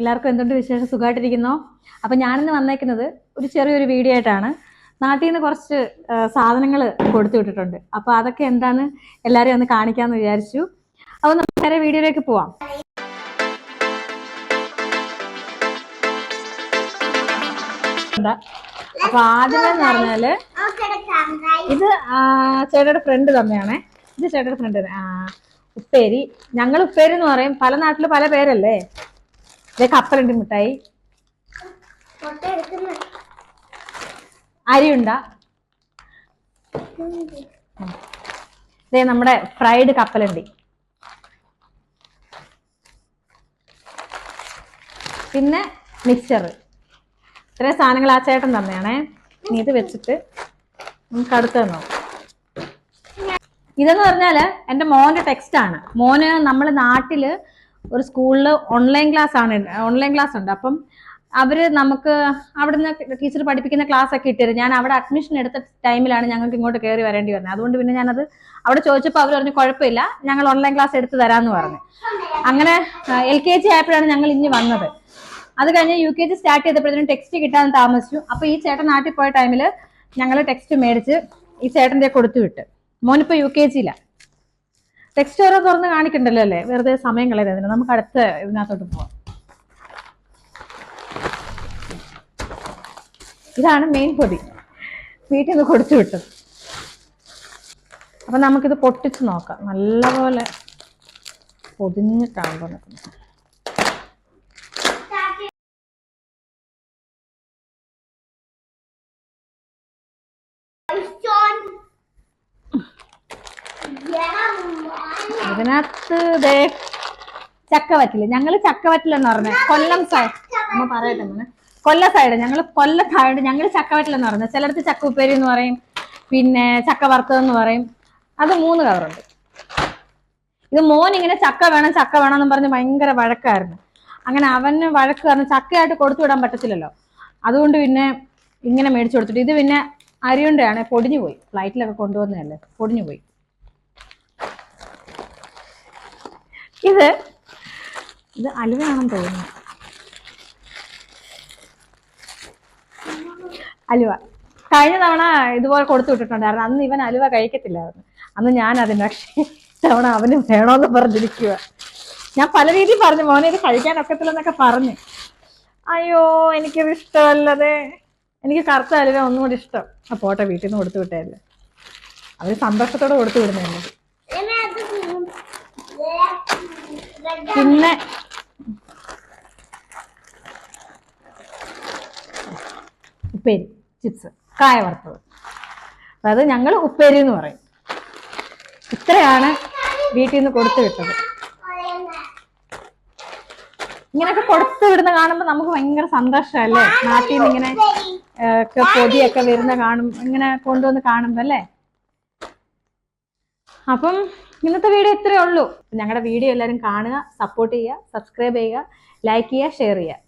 എല്ലാവർക്കും എന്തുണ്ട് വിശേഷം? സുഖമായിട്ടിരിക്കുന്നോ അപ്പം ഞാനിന്ന് വന്നേക്കുന്നത് ഒരു ചെറിയൊരു വീഡിയോ ആയിട്ടാണ്. നാട്ടിൽ നിന്ന് കുറച്ച് സാധനങ്ങൾ കൊടുത്തു വിട്ടിട്ടുണ്ട്. അപ്പോൾ അതൊക്കെ എന്താണ് എല്ലാവരെയും ഒന്ന് കാണിക്കാമെന്ന് വിചാരിച്ചു. അപ്പോൾ നമുക്ക് നേരെ വീഡിയോയിലേക്ക് പോവാം. അപ്പൊ ആദ്യം എന്ന് പറഞ്ഞാൽ ഇത് ചേട്ടയുടെ ഫ്രണ്ട് തന്നെയാണേ. ഇത് ചേട്ടയുടെ ഫ്രണ്ട് ഉപ്പേരി. ഞങ്ങൾ ഉപ്പേരി എന്ന് പറയും. പല നാട്ടിൽ പല പേരല്ലേ? കപ്പലണ്ടി മിഠായി. അരിയുണ്ട? ഇതേ നമ്മുടെ ഫ്രൈഡ് കപ്പലണ്ടി. പിന്നെ മിക്സർ. ഇത്രയും സാധനങ്ങൾ ആ ചേട്ടൻ തന്നെയാണേ. ഇനി ഇത് വെച്ചിട്ട് നമുക്ക് അടുത്ത് തന്നോ ഇതെന്ന് പറഞ്ഞാൽ എന്റെ മോന്റെ ടെക്സ്റ്റ് ആണ് മോന് നമ്മൾ നാട്ടിൽ ഒരു സ്കൂളിൽ ഓൺലൈൻ ക്ലാസ് ആണ് ഓൺലൈൻ ക്ലാസ് ഉണ്ട്. അപ്പം അവർ നമുക്ക് അവിടുന്ന് ടീച്ചർ പഠിപ്പിക്കുന്ന ക്ലാസ് ഒക്കെ ഇട്ടിരുന്നു ഞാൻ അവിടെ അഡ്മിഷൻ എടുത്ത ടൈമിലാണ് ഞങ്ങൾക്ക് ഇങ്ങോട്ട് കയറി വരേണ്ടി വന്നത്. അതുകൊണ്ട് പിന്നെ ഞാനത് അവിടെ ചോദിച്ചപ്പോൾ അവർ പറഞ്ഞു കുഴപ്പമില്ല ഞങ്ങൾ ഓൺലൈൻ ക്ലാസ് എടുത്ത് തരാമെന്ന് പറഞ്ഞു. അങ്ങനെ എൽ കെ ജി ആയപ്പോഴാണ് ഞങ്ങൾ ഇനി വന്നത്. അത് കഴിഞ്ഞ് യു കെ ജി സ്റ്റാർട്ട് ചെയ്തപ്പോഴത്തേനും ടെക്സ്റ്റ് കിട്ടാൻ താമസിച്ചു. അപ്പൊ ഈ ചേട്ടൻ നാട്ടിൽ പോയ ടൈമിൽ ഞങ്ങൾ ടെക്സ്റ്റ് മേടിച്ച് ഈ ചേട്ടന്റെ കൊടുത്തു വിട്ട് മോനിപ്പോ യു കെ ജിയില ടെക്സ്റ്റ് ഓരോ തുറന്ന് കാണിക്കണ്ടല്ലോ അല്ലേ? വെറുതെ സമയം കളയരുത് നമുക്ക് അടുത്ത ഇതിനകത്തോട്ട് പോവാം. ഇതാണ് മെയിൻ പൊതി. വീട്ടിൽ നിന്ന് കൊടുത്തു വിട്ടത്. അപ്പൊ നമുക്കിത് പൊട്ടിച്ച് നോക്കാം. നല്ലപോലെ പൊതിഞ്ഞിട്ടാണ് നിൽക്കുന്നത് ഇതിനകത്ത് ദേ ചക്കവറ്റിൽ. ഞങ്ങൾ ചക്കവറ്റിലെന്ന് പറഞ്ഞത് കൊല്ലം സൈഡ് അമ്മ പറയട്ടെ കൊല്ല സൈഡ്. ഞങ്ങൾ കൊല്ല സൈഡ്. ഞങ്ങൾ ചക്കവറ്റിലെന്ന് പറഞ്ഞത് ചിലടത്ത് ചക്ക ഉപ്പേരി എന്ന് പറയും. പിന്നെ ചക്ക വറുത്തതെന്ന് പറയും. അത് മൂന്ന് കവറുണ്ട്. ഇത് മോൻ ഇങ്ങനെ ചക്ക വേണം ചക്ക വേണം എന്ന് പറഞ്ഞ് ഭയങ്കര വഴക്കായിരുന്നു. അങ്ങനെ അവന് വഴക്ക് കാരണം ചക്കയായിട്ട് കൊടുത്തു വിടാൻ പറ്റത്തില്ലല്ലോ. അതുകൊണ്ട് പിന്നെ ഇങ്ങനെ മേടിച്ചു കൊടുത്തിട്ട് ഇത് പിന്നെ അരിയുണ്ടാണ് പൊടിഞ്ഞു പോയി ഫ്ലൈറ്റിലൊക്കെ കൊണ്ടുവന്നതല്ലേ? പൊടിഞ്ഞു പോയി ഇത്? ഇത് അലുവയാണെന്ന് തോന്നുന്നു. അലുവ. കഴിഞ്ഞ തവണ ഇതുപോലെ കൊടുത്തു വിട്ടിട്ടുണ്ടായിരുന്നു. അന്ന് ഇവൻ അലുവ കഴിക്കത്തില്ലായിരുന്നു. അന്ന് ഞാൻ അതിന് പക്ഷേ തവണ അവന് വേണോന്ന് പറഞ്ഞിരിക്കുക ഞാൻ പല രീതിയിൽ പറഞ്ഞു മോനെ ഇത് കഴിക്കാൻ ഒക്കത്തില്ലെന്നൊക്കെ പറഞ്ഞു. അയ്യോ എനിക്കത് ഇഷ്ടമല്ലതേ. എനിക്ക് കറുത്ത അലുവ ഒന്നും കൂടി ഇഷ്ടം. ആ പോട്ടെ വീട്ടിൽ നിന്ന് കൊടുത്തു വിട്ടതല്ലേ. അവർ സന്തോഷത്തോടെ കൊടുത്തു വിടുന്നതല്ലേ പിന്നെ ഉപ്പേരി ചിപ്സ് കായ വറുത്തത്. അതായത് ഞങ്ങൾ ഉപ്പേരി എന്ന് പറയും. ഇത്രയാണ് വീട്ടിൽ നിന്ന് കൊടുത്തു വിട്ടത്. ഇങ്ങനെയൊക്കെ കൊടുത്തു വിടുന്ന കാണുമ്പോൾ നമുക്ക് ഭയങ്കര സന്തോഷമല്ലേ? നാട്ടിൽ നിന്ന് ഇങ്ങനെ പൊതിയൊക്കെ വരുന്ന കാണും ഇങ്ങനെ കൊണ്ടുവന്ന് കാണുമ്പോ അല്ലേ? അപ്പം ഇന്നത്തെ വീഡിയോ ഇത്രയേ ഉള്ളൂ. ഞങ്ങളുടെ വീഡിയോ എല്ലാവരും കാണുക സപ്പോർട്ട് ചെയ്യുക സബ്സ്ക്രൈബ് ചെയ്യുക ലൈക്ക് ചെയ്യുക ഷെയർ ചെയ്യുക.